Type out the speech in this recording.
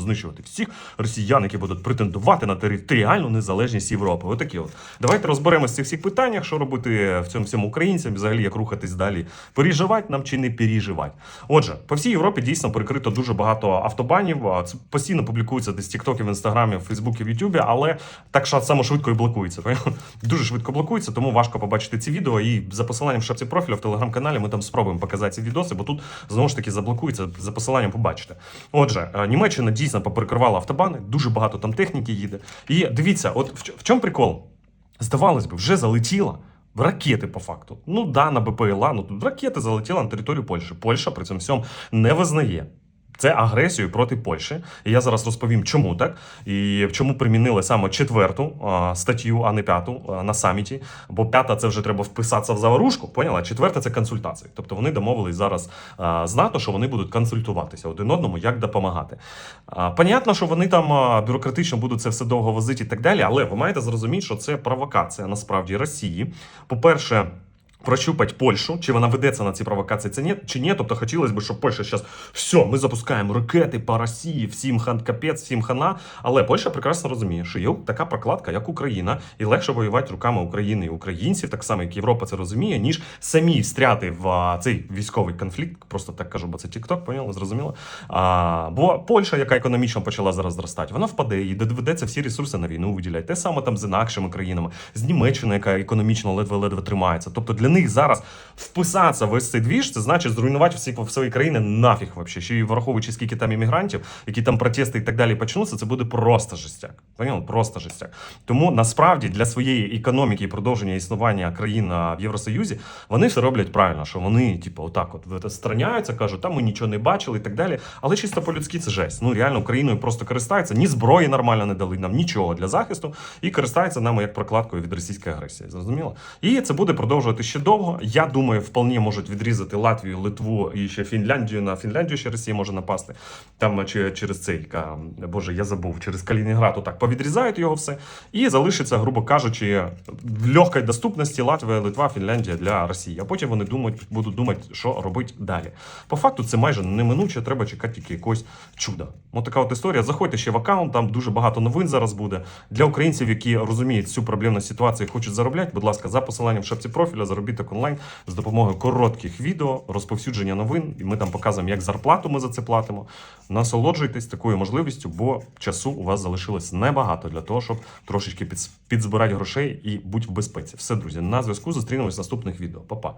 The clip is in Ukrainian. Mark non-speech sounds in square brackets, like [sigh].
знищувати всіх росіян, які будуть претендувати на територіальну незалежність Європи. Отакі от. Давайте розберемося в цих всіх питаннях, що робити в цьому всьому українцям, взагалі як рухатись далі. Переживати нам чи не переживати. Отже, по всій Європі дійсно перекрито дуже багато автобанів. Це постійно публікується десь в Тіктокі, в Інстаграмі, в Фейсбуці, в Ютубі, але так само швидко і блокується. [laughs] Дуже швидко блокується, тому важко побачити ці відео. І за посиланням в шапці профілю в телеграм-каналі ми там спробуємо показати ці відоси, бо тут знову ж таки заблокується. За посиланням побачите. Отже, е, Німеччина дійсно поперекривала автобани, дуже багато там техніки їде. І дивіться, от в, чому прикол? Здавалось би, вже залетіла. Ракети по факту. Ну да, на БПЛА, ну тут ракети залетіла на територію Польщі. Польща при цьому всьому не визнає. Це агресію проти Польщі. І я зараз розповім, чому так і чому примінили саме четверту а, статтю, а не п'яту а, на саміті. Бо п'ята це вже треба вписатися в заварушку. Поняла? Четверта це консультації. Тобто вони домовились зараз а, з НАТО, що вони будуть консультуватися один одному, як допомагати. А, понятно, що вони там а, бюрократично будуть це все довго возити і так далі, але ви маєте зрозуміти, що це провокація насправді Росії. По-перше, прощупать Польщу, чи вона ведеться на ці провокації, це ні, чи ні. Тобто хотілося б, щоб Польща зараз все, ми запускаємо ракети по Росії, всім хан капець, всім хана. Але Польща прекрасно розуміє, що є така прокладка, як Україна, і легше воювати руками України і українців, так само як Європа це розуміє, ніж самі встряти в цей військовий конфлікт. Просто так кажу, бо це TikTok, поняли, зрозуміло. А, бо Польща, яка економічно почала зараз зростати, вона впаде і доведеться всі ресурси на війну виділяти. Те саме там з інакшими країнами, з Німеччиною, яка економічно ледве-ледве тримається. Тобто для них зараз вписатися в цей двіж, це значить зруйнувати всі свої країни нафіг вообще. Ще й враховуючи, скільки там іммігрантів, які там протести і так далі почнуться, це буде просто жестяк. Поняли? Просто жестяк. Тому насправді для своєї економіки і продовження існування країн в Євросоюзі вони все роблять правильно, що вони, типу, отак от страняються, кажуть, там ми нічого не бачили і так далі. Але чисто по-людськи це жесть. Ну реально Україною просто користаються, ні зброї нормально не дали нам нічого для захисту, і користаються нами як прокладкою від російської агресії. Зрозуміло? І це буде продовжувати ще довго. Я думаю, вполне можуть відрізати Латвію, Литву і ще Фінляндію. На Фінляндію ще Росія може напасти. Там чи через цей Боже, я забув, через Калінінград отак повідрізають його все. І залишиться, грубо кажучи, в легкій доступності Латвія, Литва, Фінляндія для Росії. А потім вони думають, будуть думати, що робити далі. По факту це майже неминуче, треба чекати тільки якогось чуда. Ось така от історія. Заходьте ще в аккаунт, там дуже багато новин зараз буде. Для українців, які розуміють цю проблемну ситуацію і хочуть заробляти, будь ласка, за посиланням в шапці профіля, заробіток онлайн з допомогою коротких відео, розповсюдження новин. І ми там показуємо, як зарплату ми за це платимо. Насолоджуйтесь такою можливістю, бо часу у вас залишилось небагато для того, щоб трошечки підзбирати грошей і бути в безпеці. Все, друзі, на зв'язку зустрінемось в наступних відео. Па-па.